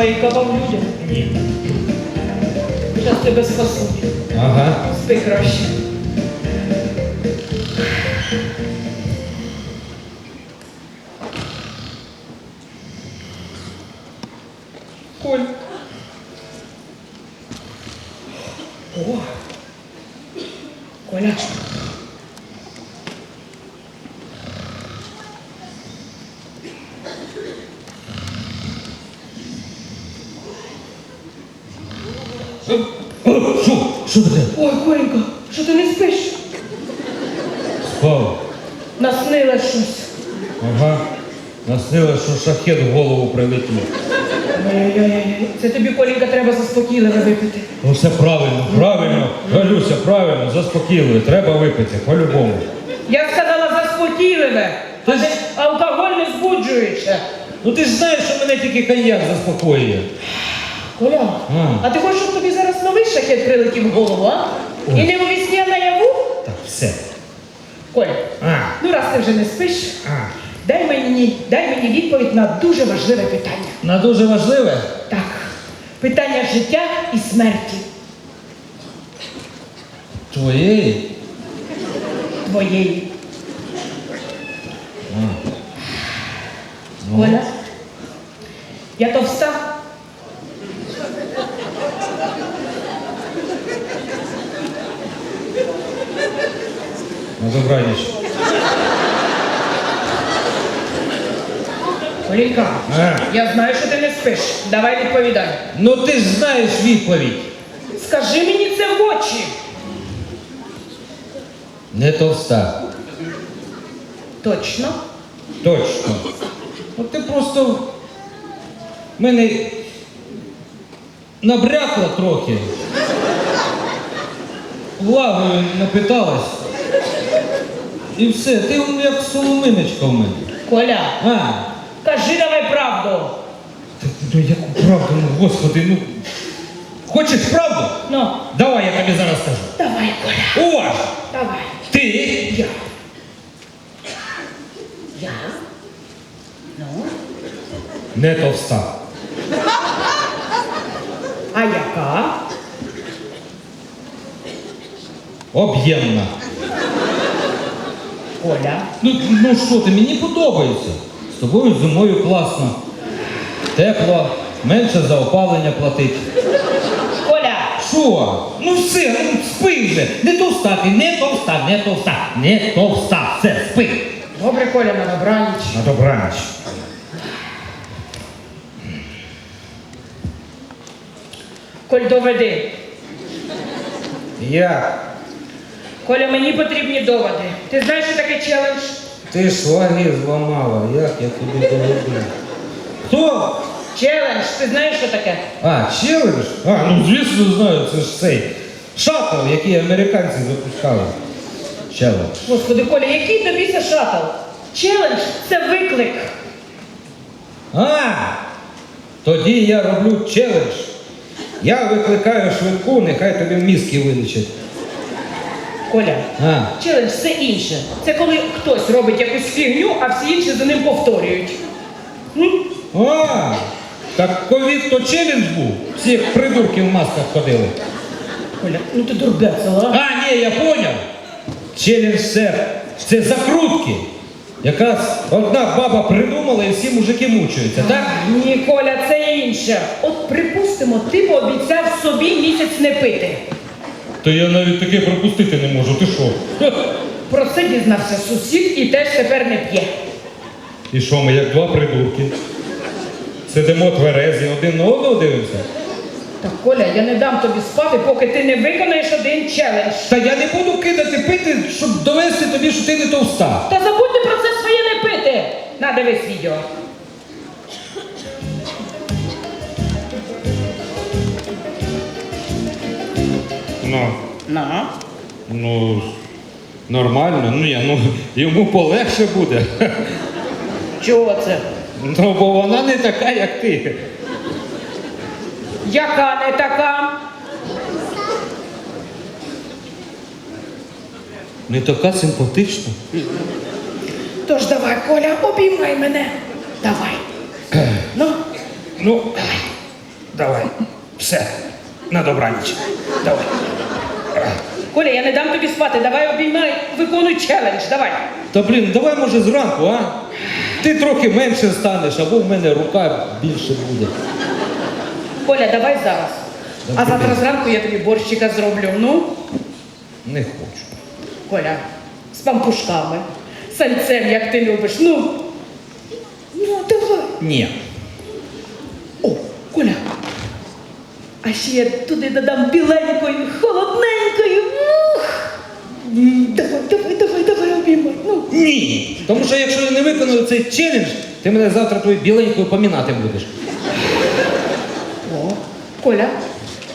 маякував людям? Ні. Зараз тебе спасуть. Ага. Спи краще. Коль. О. Коля. О, що? Таке? Ой, Коленька, що ти не спиш? Спав. Наснилось щось. Ага. Наснило, що шахет в голову прилетів. Ой-ой-ой, це тобі, Коленька, треба заспокійливо випити. Ну все правильно, правильно. Галюся, правильно, заспокійливо. Треба випити, по-любому. Я сказала заспокійливе, а не алкоголь не збуджується. Ну ти ж знаєш, що мене тільки коньяк заспокоює. Коля, А. а ти хочеш, щоб тобі зараз новий шахет прилетів в голову, а? І не у вісні, а наяву? Так, все. Коля, А, ну раз ти вже не спиш, а. дай мені, дай мені відповідь на дуже важливе питання. На дуже важливе. Так, питання життя і смерті Твоєї. твоєї. А. Коля, я товста. На добраніч. Колінка, А. я знаю, що ти не спиш. Давай відповідай. Ну ти ж знаєш відповідь. Скажи мені це в очі. Не товста. Точно. Точно. От ти просто в мене набрякла трохи. Влагою напиталась. І все, ти он як соломиночка в мене. Коля, А, кажи давай правду. та, ну яку правду, ну господи, ну. Хочеш правду? Ну, Давай я тобі зараз скажу. давай, Коля, Уваж! давай. Ти Я. Я? Ну? не товста. А яка? Об'ємна. Коля. Ну, ну що ти, мені подобається. З тобою зимою класно. Тепло, менше за опалення платить. Коля. Що? Ну все, ну спи вже. Не товста ти, не товста, не товста, не товста. Все, спи. Добре, Коля, на добраніч. На добраніч. Коль, доведи. Я. Коля, мені потрібні доводи. Ти знаєш, що таке челендж? Ти ж ваги зламала, як я тобі доведу. Хто? Челендж, ти знаєш, що таке? А, челендж? А, ну звісно знаю, це ж цей шаттл, який американці запускали. Челендж. Господи, Коля, який тобі це шатл? Челендж це виклик. А, тоді я роблю челендж. Я викликаю швидку, нехай тобі мізки вилічать. Коля, А, челендж це інше. Це коли хтось робить якусь фігню, а всі інші за ним повторюють. М? а, так ковід то челендж був. Всі як придурки в масках ходили. Коля, ну ти дурбецела. А, ні, я поняв. Челендж це, це закрутки. Якраз одна баба придумала і всі мужики мучаються, так? Ні, Коля, це інше. От припустимо, ти пообіцяв собі місяць не пити. То я навіть таке пропустити не можу, ти що? Про це дізнався сусід і теж тепер не п'є. І що, ми як два придурки? Сидимо тверезі, один на одного дивимося. Так, Коля, я не дам тобі спати, поки ти не виконаєш один челендж. Та я не буду кидати пити, щоб довести тобі, що ти не товста. Та забудьте про це своє не пити. На, дивись відео. Ну, На. ну, нормально, ну я, ну, йому полегше буде. Чого це? Ну, бо вона не така, як ти. Яка не така? Не така симпатична. Тож давай, Коля, обіймай мене. Давай. Ну, Ну, давай. Все. На добраніч. Давай. Коля, я не дам тобі спати, давай обіймай, виконуй челендж, давай. Та блін, давай може зранку, а? Ти трохи менше станеш, або в мене рука більше буде. Коля, давай зараз. А завтра зранку я тобі борщика зроблю. Ну, Не хочу. Коля, з пампушками, сальцем, як ти любиш. Ну. Ну, давай. Ні. О, Коля. А ще я туди додам біленькою, холодненькою. Давай, давай, давай, давай обіймай. Ну. Ні. Тому що якщо я не виконую цей челендж, ти мене завтра твою біленькою помінати будеш. О, Коля,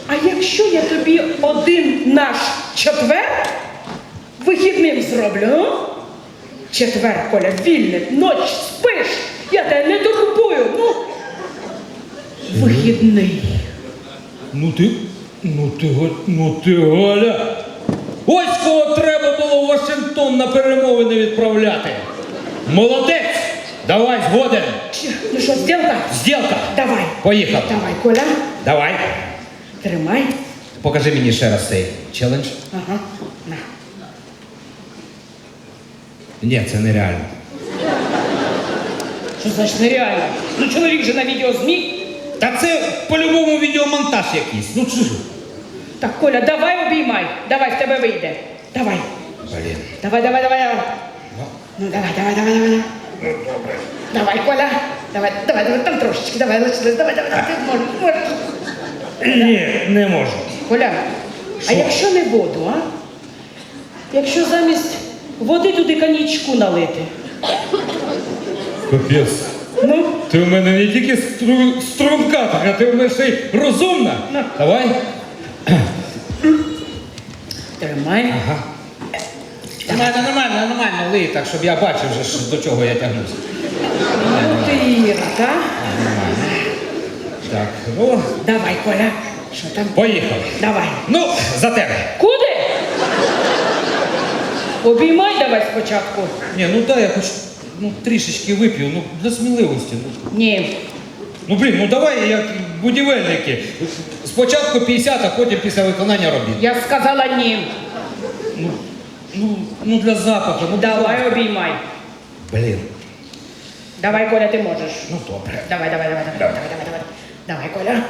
а якщо я тобі один наш четвер вихідним зроблю, ну? Четвер, Коля, вільний, ноч спиш, я тебе не докупую, ну. Вихідний. Ну ти. Ну ти ну ти Галя. Ось кого треба було в Вашингтон на перемовини відправляти. Молодець! Давай, згоден. Ну що, зділка? Зділка. Давай. Поїхав. Давай, Коля, Давай. тримай. Покажи мені ще раз цей челендж. Ага. На. Ні, це нереально. Що значить нереально? Ну чоловік же на відео зміг. Та це по-любому відеомонтаж якийсь. Ну чужу. Так, Коля, давай обіймай. Давай, в тебе вийде. Давай. Блін. Давай, давай, давай, давай. Ну давай, давай, давай, давай. Давай, Коля. Давай, давай, давай, там трошечки, давай, лишилось, давай, давай, давай, ти можеш, можеш. Ні, не можу. Коля, а якщо не воду, а? Якщо замість води туди коньячку налити. Капець. Ну, Ти в мене не тільки стру... струнка, а ти в мене ще й розумна. Давай. тримай. Ага. Нормально, нормально, нормально, лий, так, щоб я бачив, вже, що до чого я тягнуся. Ну ти Іра, так? Так, ну, Давай, Коля. Що там? поїхали. Давай. Ну, за тебе. Куди? Обіймай давай спочатку. Ні, ну дай я хоч ну, трішечки вип'ю, ну, для сміливості. Ну, Ні. ну блін, ну давай як будівельники. Спочатку 50, а потім після виконання робіт. Я сказала ні. Ну, ну, ну для запаху, ну Давай обіймай. Блін, Давай, Коля, ти можеш. ну добре. Давай, давай, давай, давай, давай, давай, давай. Давай, Коля.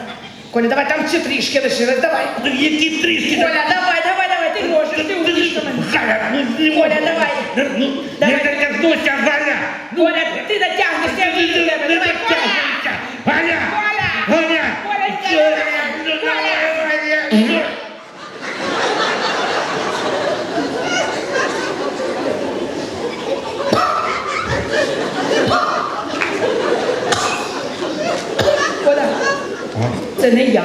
Коля, давай, там ще трішки лишилось, давай. Ну, Які трішки? Коля, давай, давай, давай, ти можеш, ти мене. Галя, ну, не Коля, можу. давай. Ну, Давай. не дотягнуся, Галя. Коля, ти натягнешся, я вмію тебе. Не Давай, Коля. дотягнуся. Галя. Коля. Галя. Коля, Коля. Коля. Ну, давай, Галя. Коля, це не я.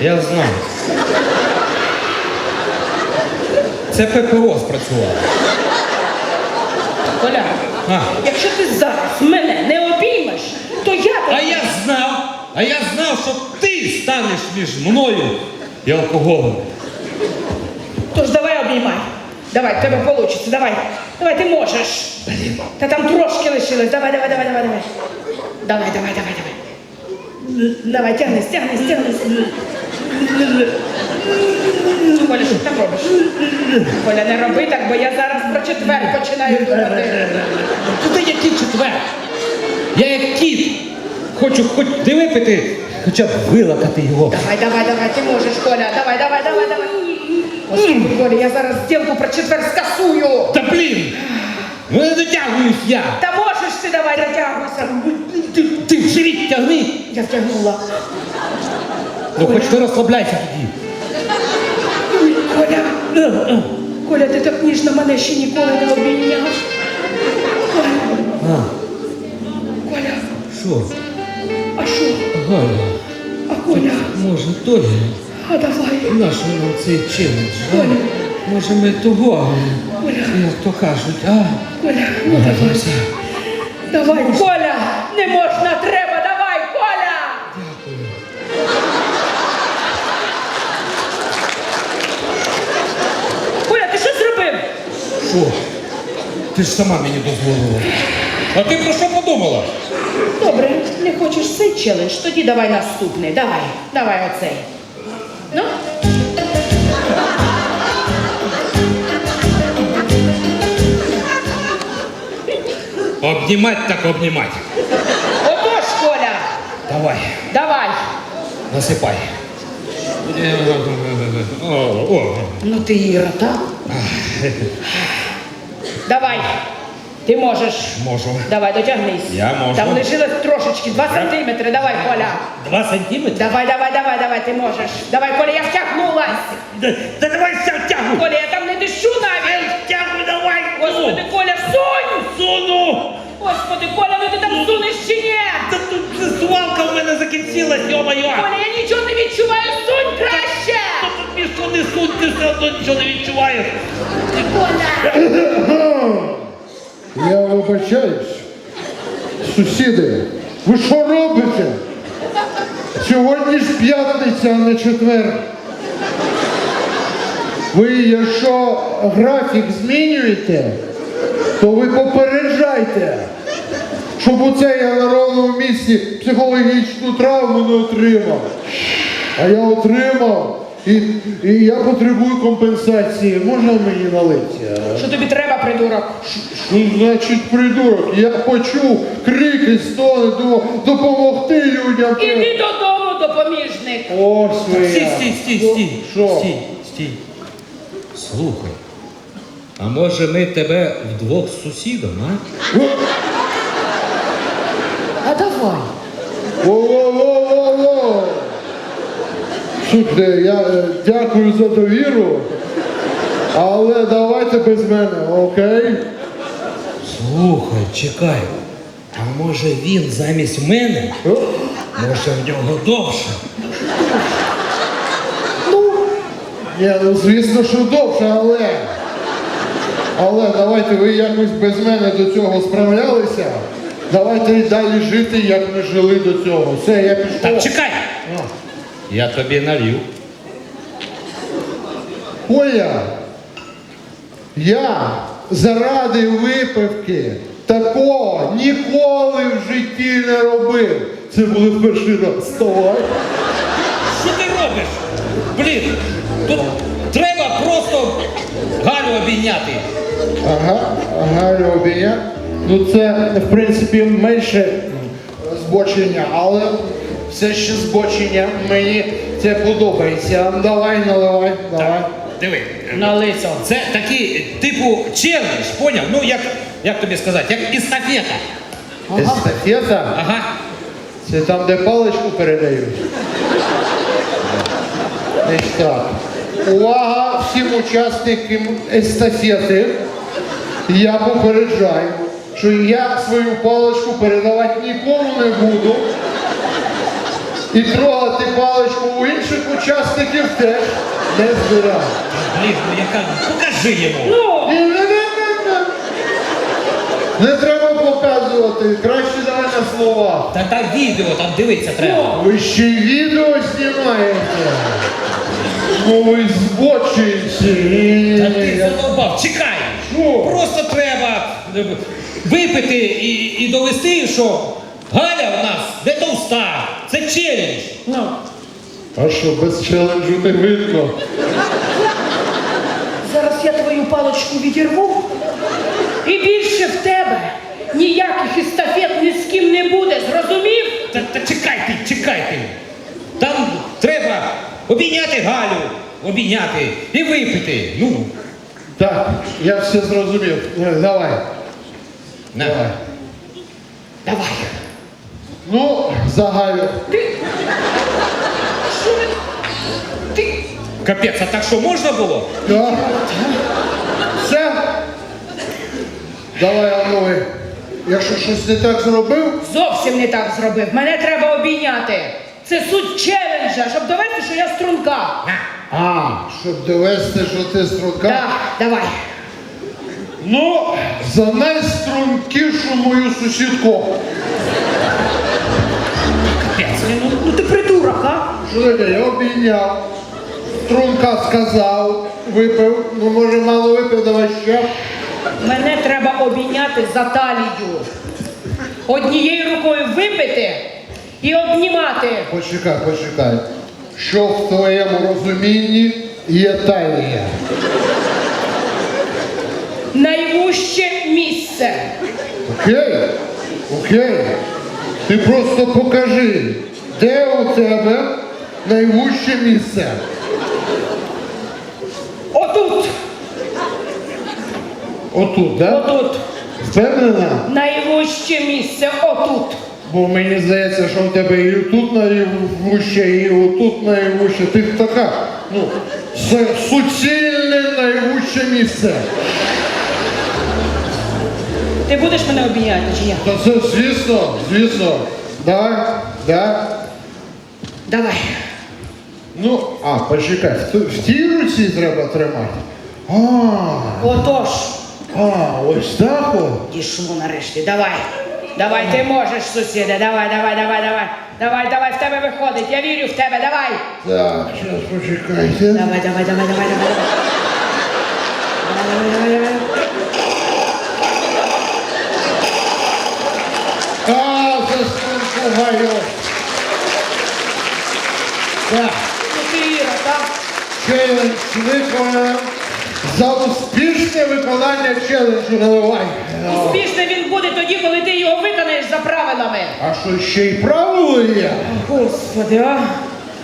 Я знаю. Це ППО спрацювало. Коля, А. якщо ти зараз мене не обіймеш, то я А я знав, а я знав, що ти станеш між мною і алкоголем. Тож давай обіймай. Давай, в тебе вийде, давай. Давай, ти можеш. Та там трошки лишилось. Давай, давай, давай, давай, давай. Давай, давай, давай, давай. Давай, тягнись, тягнись, тягнись. Коля, що ти там робиш? Коля, не роби так, бо я зараз про четвер починаю думати. Туди який четвер? Я як кіт. Хочу хоч не випити, хоча б вилакати його. Давай, давай, давай, ти можеш, Коля. Давай, давай, давай, давай. Господи, Коля, я зараз зділку про четвер скасую. Та блін! Ну не дотягуюсь я! Та можеш ти давай натягуйся. Ти, ти в живіт тягни! Я втягнула. Ну хоч ти розслабляйся тоді. Ой, Коля, Коля, ти так ніжно мене ще ніколи не обійняв. Коля, А, Коля, що? а що? Галя, А Коля, може той а давай. наш нам цей челендж? а? Коля. Може ми того, Коля. як то кажуть, а? Коля, ну давай. Давай, Коля, не можна, треба, Коля, ти? Що? Ти ж сама мені дозволила. А ти про що подумала? Добре, не хочеш цей челендж, тоді давай наступний. Давай, давай оцей. Ну, Обнімать так обнімать. отож, Коля, Давай, давай. насипай. О, о. Ну ти Іра, так? Ти можеш. Можу. Давай, дотягнись. Я можу. Там лишилось трошечки, два сантиметри. Давай, Коля. Два сантиметри? Давай, давай, давай, давай, ти можеш. Давай, Коля, я втягнулась. Да, да давай ся тягу. Коля, я там не дышу навіть. Тягу давай. Господи, Коля, сунь! Суну. Господи, Коля, ну ти там сунеш чи ні? Та тут свалка в мене закінчилась, йо-моє. Коля, я нічого не відчуваю, сунь краще! Та тобі що не сунь, ти все одно нічого не відчуваєш. Коля! Я вибачаюсь. Сусіди, ви що робите? Сьогодні ж п'ятниця, а не четвер. Ви, якщо графік змінюєте, то ви попереджайте, щоб оце я на ровному місці психологічну травму не отримав. А я отримав. І, і я потребую компенсації. Можна мені налити? Що тобі треба, придурок? Ну, значить, придурок, я почув крики, стони, думав, допомогти людям. Іди додому, допоміжник. Ось ви. Стій, стій, стій, Ну, стій. Що? Стій, стій. Слухай. А може ми тебе вдвох з сусідом, а? А давай. Во-во-во-во-во. Слухайте, я е, дякую за довіру, але давайте без мене, окей? Слухай, чекай. А може він замість мене? О, Може в нього довше? Ні, ну звісно, що довше, але. Але давайте ви якось без мене до цього справлялися. Давайте і далі жити, як ми жили до цього. Все, я пішов. Так, чекай! Я тобі налью. Оля, я заради випивки такого ніколи в житті не робив. Це буде перший раз. Вставай. Що ти робиш? Блін, тут треба просто Галю обійняти. Ага, ага, Робія. Ну це, в принципі, менше збочення, але все ще збочення. Мені це подобається. Давай, наливай, давай. Диви. На лицо. Це такий, типу, челендж, поняв? Ну, як, як тобі сказати, як естафета. Естафета. Ага. Це там, де паличку передають. Десь так. Увага всім учасникам естафети. Я попереджаю, що я свою паличку передавати нікому не буду. І трогати паличку у інших учасників теж не збираю. Блін, ну яка. Покажи йому. Ну. Не треба показувати, краще давай на словах. Та та відео там дивитися треба. Ви ще й відео знімаєте? Ну ви збочуєте. Та ти задовбав, чекай! Що? Просто треба е, випити і, і довести, що Галя в нас не товста. Це челендж. ну. А що, без челенджу не видно? Зараз я твою паличку відірву. І більше в тебе ніяких естафет ні з ким не буде, зрозумів? Та, та чекай ти, чекай ти. Там треба обійняти Галю, обійняти і випити. Ну, Так, я все зрозумів. Е, Давай. на. Давай. Давай. Ну, загалю. Ти. Що ви? Ти. Капець, а так що можна було? Так. Все. Давай, Анови. Якщо щось не так зробив, Зовсім не так зробив. Мене треба обійняти. Це суть челенджа, щоб довести, що я струнка. А, щоб довести, що ти строка. Так, давай. Ну, за найстрункішу мою сусідку. Ну, ну ти придурок, а? Що? Я обійняв. Струнка сказав, випив. Ну, може, мало випив, давай ще. Мене треба обійняти за талію. Однією рукою випити і обнімати. Почекай, почекай. Що в твоєму розумінні є талія? Найвуще місце. Окей? Окей. Ти просто покажи, де у тебе найвуще місце. Отут. Отут, да? Отут. Впевнена? Найвуще місце. Отут. Бо мені здається, що в тебе і тут найвуще, і отут найвуще. Ти така, ну, с- суцільне найвуще місце. Ти будеш мене обійняти чи ні? Та це звісно, звісно. Давай, да. Давай. Ну, а, почекай, в, т- в тій руці треба тримати. А, Отож. а, ось так от. Дійшло нарешті. Давай. Давай, ти можеш, сусіде. Давай, давай, давай, давай. Давай, давай, в тебе виходить. Я вірю в тебе. Давай. Так, зараз почекайте. Давай, давай, давай, давай, давай. Давай, давай, давай, давай. Челендж виконано. За успішне виконання челенджу наливай. Успішний він буде тоді, коли ти його виконаєш за правилами. А що ще й правило є? Господи, а?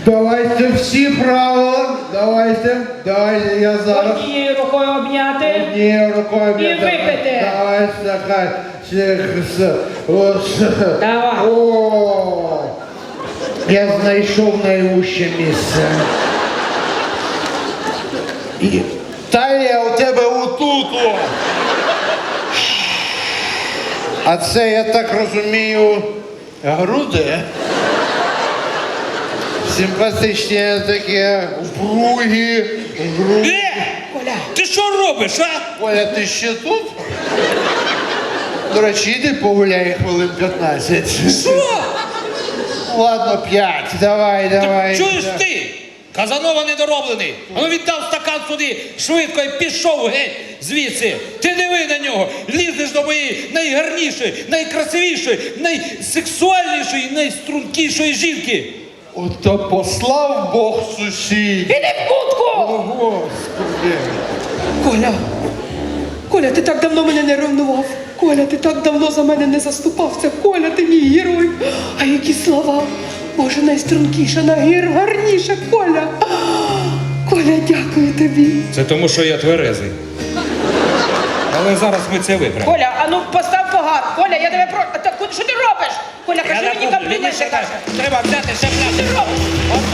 Давайте всі правила. Давайте, давайте, я зараз. Однією рукою обняти. Ні, рукою І випити. Давай, стакан. Ось. Давай. О, я знайшов найвуще місце. І талія у тебе отут. О. А це, я так розумію, груди. Симпатичні такі, впругі, груди. Е! Коля, Ти що робиш, а? Оля, ти ще тут? До речі, йди погуляй хвилин 15. Що? Ладно, 5. Давай, давай. Чуєш ти? Казанова недороблений. А ну віддав стакан сюди швидко і пішов геть звідси. Ти диви на нього. Лізеш до моєї найгарнішої, найкрасивішої, найсексуальнішої, найстрункішої жінки. Ото послав Бог сусід. іди в О, кутку! Господи. Коля, Коля, ти так давно мене не ревнував. Коля, ти так давно за мене не заступався. Коля, ти мій герой. А які слова. Боже, найстрункіша, найгарніша, Коля. Коля, дякую тобі. Це тому, що я тверезий. Але зараз ми це виправимо. Коля, а ну постав погад. Коля, я тебе про. Та, що ти робиш? Коля, кажи мені компліменти. каже. Треба взяти ще пляшку. Що ти робиш?